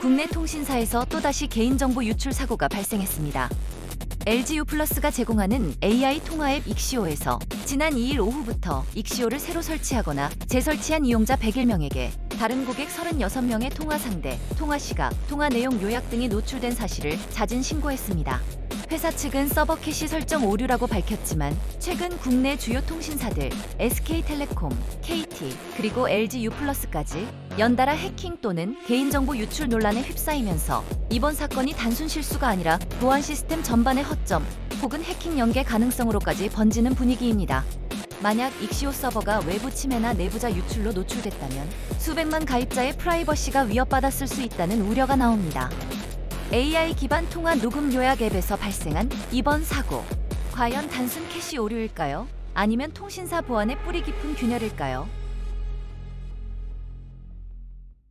국내 통신사에서 또다시 개인정보 유출 사고가 발생했습니다. LGU 플러스가 제공하는 AI 통화 앱 익시오에서 지난 2일 오후부터 익시오를 새로 설치하거나 재설치한 이용자 101명에게 다른 고객 36명의 통화 상대, 통화 시각, 통화 내용 요약 등이 노출된 사실을 자진 신고했습니다. 회사 측은 서버 캐시 설정 오류라고 밝혔지만 최근 국내 주요 통신사들 SK텔레콤, KT 그리고 LG U+까지 연달아 해킹 또는 개인정보 유출 논란에 휩싸이면서 이번 사건이 단순 실수가 아니라 보안 시스템 전반의 허점 혹은 해킹 연계 가능성으로까지 번지는 분위기입니다. 만약 익시오 서버가 외부 침해나 내부자 유출로 노출됐다면 수백만 가입자의 프라이버시가 위협받았을 수 있다는 우려가 나옵니다. AI 기반 통화 녹음 요약 앱에서 발생한 이번 사고. 과연 단순 캐시 오류일까요? 아니면 통신사 보안의 뿌리 깊은 균열일까요?